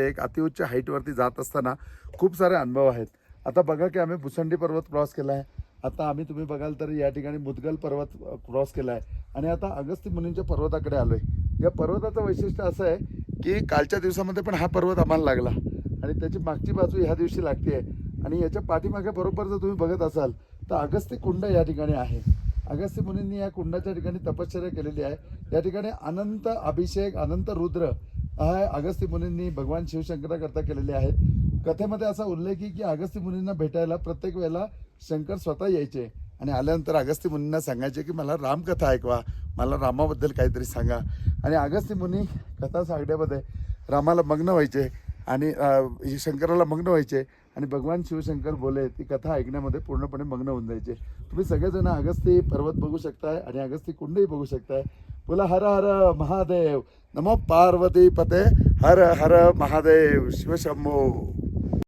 एक अतिउच्च हाईटवरती जात असताना खूप सारे अनुभव आहेत. आता बघा की आम्ही भुसंडी पर्वत क्रॉस केला आहे. आता आम्ही तुम्ही बघाल तर या ठिकाणी मुदगल पर्वत क्रॉस केला आहे. आणि आता अगस्ती मुनींच्या पर्वताकडे आलो आहे या पर्वताचं वैशिष्ट्य असं आहे की कालच्या दिवसामध्ये पण हा पर्वत आम्हाला लागला. आणि त्याची मागची बाजू ह्या दिवशी लागते. आणि याच्या पाठीमागे बरोबर जर तुम्ही बघत असाल तर अगस्ती कुंड या ठिकाणी आहे. अगस्ती मुनींनी या कुंडाच्या ठिकाणी तपश्चर्या केलेली आहे. या ठिकाणी अनंत अभिषेक अनंत रुद्र अगस्ती मुनींनी भगवान शिवशंकराकरता केलेले आहेत. कथेमध्ये असा उल्लेख आहे की अगस्ती मुनींना भेटायला प्रत्येक वेळेला शंकर स्वतः यायचे. आणि आल्यानंतर अगस्ती मुनींना सांगायचे की मला रामकथा ऐकवा मला रामाबद्दल काहीतरी सांगा. आणि अगस्ती मुनी कथा सांगण्यामध्ये रामाला मग्न व्हायचे. आणि शंकराला मग्न व्हायचे आणि भगवान शिवशंकर बोले ती कथा ऐकण्यामध्ये पूर्णपणे मग्न होऊन जायचे. तुम्ही सगळेजण अगस्ती पर्वत बघू शकताय आणि अगस्ती कुंडही बघू शकताय. बोला हर हर महादेव. नमो पार्वती पते हर हर महादेव शिवशंभो.